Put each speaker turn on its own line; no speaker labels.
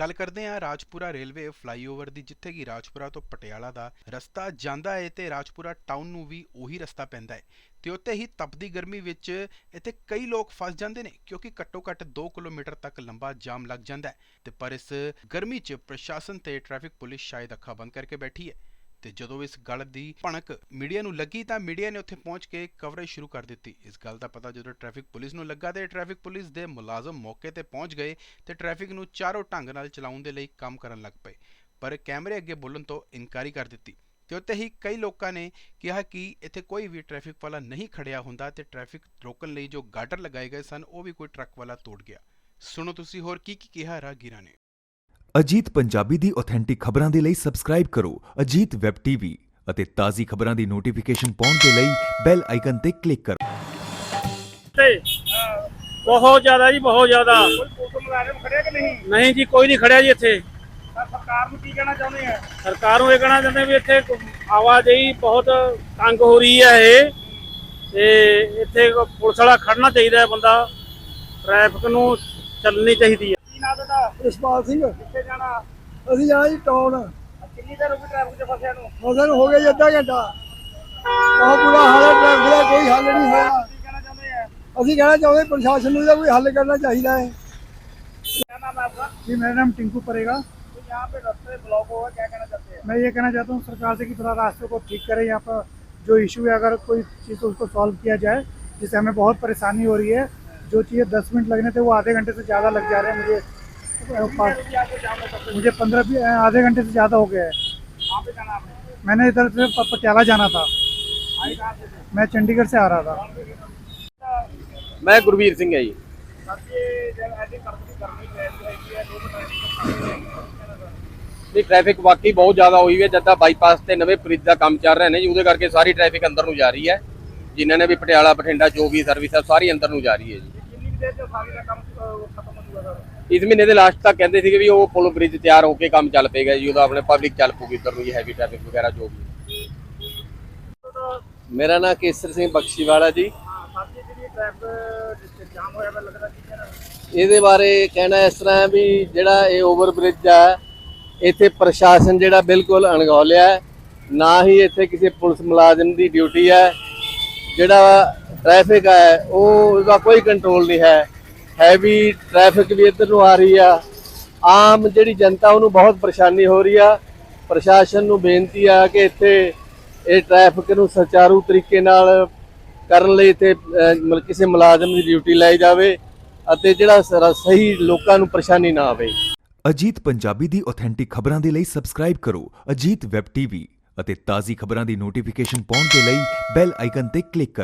ਗੱਲ ਕਰਦੇ ਹਾਂ ਰਾਜਪੁਰਾ ਰੇਲਵੇ ਫਲਾਈਓਵਰ ਦੀ, ਜਿੱਥੇ ਕਿ ਰਾਜਪੁਰਾ ਤੋਂ ਪਟਿਆਲਾ ਦਾ ਰਸਤਾ ਜਾਂਦਾ ਹੈ ਤੇ ਰਾਜਪੁਰਾ ਟਾਊਨ ਨੂੰ ਵੀ ਉਹੀ ਰਸਤਾ ਪੈਂਦਾ ਹੈ ਤੇ ਉੱਤੇ ਹੀ ਤਪਦੀ ਗਰਮੀ ਵਿੱਚ ਇੱਥੇ ਕਈ ਲੋਕ ਫਸ ਜਾਂਦੇ ਨੇ, ਕਿਉਂਕਿ ਘੱਟੋ ਘੱਟ 2 ਕਿਲੋਮੀਟਰ ਤੱਕ ਲੰਬਾ ਜਾਮ ਲੱਗ ਜਾਂਦਾ ਹੈ ਤੇ ਪਰ ਇਸ ਗਰਮੀ 'ਚ ਪ੍ਰਸ਼ਾਸਨ ਤੇ ਟ੍ਰੈਫਿਕ ਪੁਲਿਸ ਸ਼ਾਇਦ ਅੱਖਾਂ ਬੰਦ ਕਰਕੇ ਬੈਠੀ ਹੈ ਤੇ ਜਦੋਂ ਇਸ ਗੱਲ ਦੀ ਭਣਕ ਮੀਡੀਆ ਨੂੰ ਲੱਗੀ ਤਾਂ ਮੀਡੀਆ ਨੇ ਉੱਥੇ ਪਹੁੰਚ ਕੇ ਕਵਰੇਜ ਸ਼ੁਰੂ ਕਰ ਦਿੱਤੀ। ਇਸ ਗੱਲ ਦਾ ਪਤਾ ਜਦੋਂ ਟ੍ਰੈਫਿਕ ਪੁਲਿਸ ਨੂੰ ਲੱਗਾ ਤੇ ਟ੍ਰੈਫਿਕ ਪੁਲਿਸ ਦੇ ਮੁਲਾਜ਼ਮ ਮੌਕੇ ਤੇ ਪਹੁੰਚ ਗਏ ਤੇ ਟ੍ਰੈਫਿਕ ਨੂੰ ਚਾਰੋਂ ਢੰਗ ਨਾਲ ਚਲਾਉਣ ਦੇ ਲਈ ਕੰਮ ਕਰਨ ਲੱਗ ਪਏ, ਪਰ ਕੈਮਰੇ ਅੱਗੇ ਬੋਲਣ ਤੋਂ ਇਨਕਾਰੀ ਕਰ ਦਿੱਤੀ ਤੇ ਉੱਤੇ ਹੀ ਕਈ ਲੋਕਾਂ ਨੇ ਕਿਹਾ ਕਿ ਇੱਥੇ ਕੋਈ ਵੀ ਟ੍ਰੈਫਿਕ ਵਾਲਾ ਨਹੀਂ ਖੜਿਆ ਹੁੰਦਾ ਤੇ ਟ੍ਰੈਫਿਕ ਰੋਕਣ ਲਈ ਜੋ ਗਾਰਡਰ ਲਗਾਏ ਗਏ ਸਨ, ਉਹ ਵੀ ਕੋਈ ਟਰੱਕ ਵਾਲਾ ਤੋੜ ਗਿਆ। ਸੁਣੋ ਤੁਸੀਂ ਹੋਰ ਕੀ ਕੀ ਕਿਹਾ ਰਾਗੀਰਾ ਨੇ।
ਅਜੀਤ ਪੰਜਾਬੀ ਦੀ ਆਥੈਂਟਿਕ ਖਬਰਾਂ ਦੇ ਲਈ ਸਬਸਕ੍ਰਾਈਬ ਕਰੋ ਅਜੀਤ ਵੈਬ ਟੀਵੀ ਅਤੇ ਤਾਜ਼ੀ ਖਬਰਾਂ ਦੀ ਨੋਟੀਫਿਕੇਸ਼ਨ ਪਾਉਣ ਦੇ ਲਈ ਬੈਲ ਆਈਕਨ ਤੇ ਕਲਿੱਕ ਕਰੋ।
ਤੇ, ਬਹੁਤ ਜ਼ਿਆਦਾ ਜੀ, ਬਹੁਤ ਜ਼ਿਆਦਾ।
ਕੋਈ ਪੁਲਿਸ ਮੁਲਾਜ਼ਮ ਖੜਿਆ ਕਿ ਨਹੀਂ
ਨਹੀਂ ਜੀ, ਕੋਈ ਨਹੀਂ ਖੜਿਆ ਜੀ ਇੱਥੇ।
ਸਰਕਾਰ ਨੂੰ ਕੀ ਕਹਿਣਾ ਚਾਹੁੰਦੇ ਆ।
ਸਰਕਾਰ ਨੂੰ ਇਹ ਕਹਿਣਾ ਚਾਹੁੰਦੇ ਵੀ ਇੱਥੇ ਆਵਾਜਾਈ ਬਹੁਤ ਤੰਗ ਹੋ ਰਹੀ ਹੈ ਇਹ। ਤੇ ਇੱਥੇ ਪੁਲਿਸ ਵਾਲਾ ਖੜਨਾ ਚਾਹੀਦਾ ਹੈ ਬੰਦਾ। ਟ੍ਰੈਫਿਕ ਨੂੰ ਚੱਲਣੀ ਚਾਹੀਦੀ ਹੈ।
ਕੀ ਨਾਮ ਤੁਹਾਡਾ
ਇਸਪਾਲ ਸਿੰਘ
ਕਿੱਥੇ ਜਾਣਾ
ਅਸੀਂ ਜਾਣਾ ਜੀ ਟਾਊਨ
ਕਿੰਨੀ ਦੇਰ ਹੋ ਗਈ ਟ੍ਰੈਫਿਕ 'ਚ ਫਸਿਆ ਨੂੰ
ਮਸਲ ਹੋ ਗਿਆ ਜੀ ਅੱਧਾ ਘੰਟਾ ਬਹੁਤ ਬੁਰਾ ਹਾਲ ਹੈ ਟ੍ਰੈਫਿਕ ਦਾ ਕੋਈ ਹੱਲ ਨਹੀਂ ਹੋਇਆ
ਕੀ ਕਹਿਣਾ ਚਾਹੁੰਦੇ ਆ
ਅਸੀਂ ਕਹਿਣਾ ਚਾਹੁੰਦੇ ਪ੍ਰਸ਼ਾਸਨ ਨੂੰ ਇਹਦਾ ਕੋਈ ਹੱਲ ਕਰਨਾ ਚਾਹੀਦਾ ਹੈ
क्या नाम है आपका
जी मेरा नाम टिंकू पड़ेगा
तो यहाँ पे रास्ते ब्लॉक हुआ क्या कहना चाहते हैं
मैं ये कहना चाहता हूँ सरकार से कि थोड़ा रास्ते को ठीक करे यहाँ पर जो इशू है अगर कोई चीज़ तो उसको सॉल्व किया जाए जिससे हमें बहुत परेशानी हो रही है जो चीज़ें दस मिनट लगने थे वो आधे घंटे से ज़्यादा लग जा रहे हैं मुझे मुझे पंद्रह आधे घंटे से ज़्यादा हो गया है
वहाँ पे जाना आपने
मैंने इधर से प- पटियाला जाना था
आई कहाँ से थे
मैं चंडीगढ़ से आ रहा था
ਮੈਂ ਗੁਰਵੀਰ ਸਿੰਘ ਹੈ ਜੀ
साथ ये जब ऐसी करनी करनी चाहिए है दो मिनट
ਵੀ ਟ੍ਰੈਫਿਕ ਵਾਕਈ ਬਹੁਤ ਜ਼ਿਆਦਾ ਹੋਈ ਹੈ ਜਦਾਂ ਬਾਈਪਾਸ ਤੇ ਨਵੇਂ ਬ੍ਰਿਜ ਦਾ ਕੰਮ ਚੱਲ ਰਿਹਾ ਨੇ ਜੀ ਉਹਦੇ ਕਰਕੇ ਸਾਰੀ ਟ੍ਰੈਫਿਕ ਅੰਦਰ ਨੂੰ ਜਾ ਰਹੀ ਹੈ ਜਿਨ੍ਹਾਂ ਨੇ ਵੀ ਪਟਿਆਲਾ ਬਠਿੰਡਾ ਜੋ ਵੀ ਸਰਵਿਸ ਹੈ ਸਾਰੀ ਅੰਦਰ ਨੂੰ ਜਾ ਰਹੀ ਹੈ ਜੀ ਇਸ ਮਹੀਨੇ ਦੇ ਲਾਸਟ ਤੱਕ ਕਹਿੰਦੇ ਸੀਗੇ ਵੀ ਉਹ ਪੁਲ ਬ੍ਰਿਜ ਤਿਆਰ ਹੋ ਕੇ ਕੰਮ ਚੱਲ ਪਏਗਾ ਜੀ ਉਹਦਾ ਆਪਣੇ ਪਬਲਿਕ ਚੱਲ ਪੂਗੀ ਇੱਧਰ ਨੂੰ ਜੀ ਹੈਵੀ ਟ੍ਰੈਫਿਕ ਵਗੈਰਾ ਜੋ ਵੀ। ਮੇਰਾ ਨਾਮ ਕੇਸਰ ਸਿੰਘ ਬਖਸ਼ੀਵਾਲਾ ਜੀ। ਇਹਦੇ ਬਾਰੇ ਕਹਿਣਾ ਇਸ ਤਰ੍ਹਾਂ ਹੈ ਵੀ ਜਿਹੜਾ ਇਹ ਓਵਰ ਬ੍ਰਿਜ ਆ ਇੱਥੇ ਪ੍ਰਸ਼ਾਸਨ ਜਿਹੜਾ ਬਿਲਕੁਲ ਅਣਗੌਲਿਆ ਨਾ ਹੀ ਇੱਥੇ ਕਿਸੇ ਪੁਲਿਸ ਮੁਲਾਜ਼ਮ ਦੀ ਡਿਊਟੀ ਹੈ। ਜਿਹੜਾ ਟ੍ਰੈਫਿਕ ਹੈ ਉਹ ਉਹਦਾ ਕੋਈ ਕੰਟਰੋਲ ਨਹੀਂ ਹੈ। ਹੈਵੀ ਟ੍ਰੈਫਿਕ ਵੀ ਇੱਧਰ ਨੂੰ ਆ ਰਹੀ ਆ। ਆਮ ਜਿਹੜੀ ਜਨਤਾ ਉਹਨੂੰ ਬਹੁਤ ਪਰੇਸ਼ਾਨੀ ਹੋ ਰਹੀ ਆ। ਪ੍ਰਸ਼ਾਸਨ ਨੂੰ ਬੇਨਤੀ ਆ ਕਿ ਇੱਥੇ ਇਹ ਟ੍ਰੈਫਿਕ ਨੂੰ ਸੁਚਾਰੂ ਤਰੀਕੇ ਨਾਲ ਕਰਨ ਲਈ ਇੱਥੇ ਮਤਲਬ ਕਿਸੇ ਮੁਲਾਜ਼ਮ ਦੀ ਡਿਊਟੀ ਲਾਈ ਜਾਵੇ ਅਤੇ ਜਿਹੜਾ ਸ- ਸਹੀ ਲੋਕਾਂ ਨੂੰ ਪਰੇਸ਼ਾਨੀ ਨਾ ਆਵੇ।
ਅਜੀਤ ਪੰਜਾਬੀ ਦੀ ਆਥੈਂਟਿਕ ਖਬਰਾਂ ਦੇ ਲਈ ਸਬਸਕ੍ਰਾਈਬ ਕਰੋ ਅਜੀਤ ਵੈਬ ਟੀਵੀ ਅਤੇ ਤਾਜ਼ੀ ਖਬਰਾਂ ਦੀ ਨੋਟੀਫਿਕੇਸ਼ਨ ਪਾਉਣ ਦੇ ਲਈ ਬੈਲ ਆਈਕਨ ਤੇ ਕਲਿੱਕ ਕਰੋ।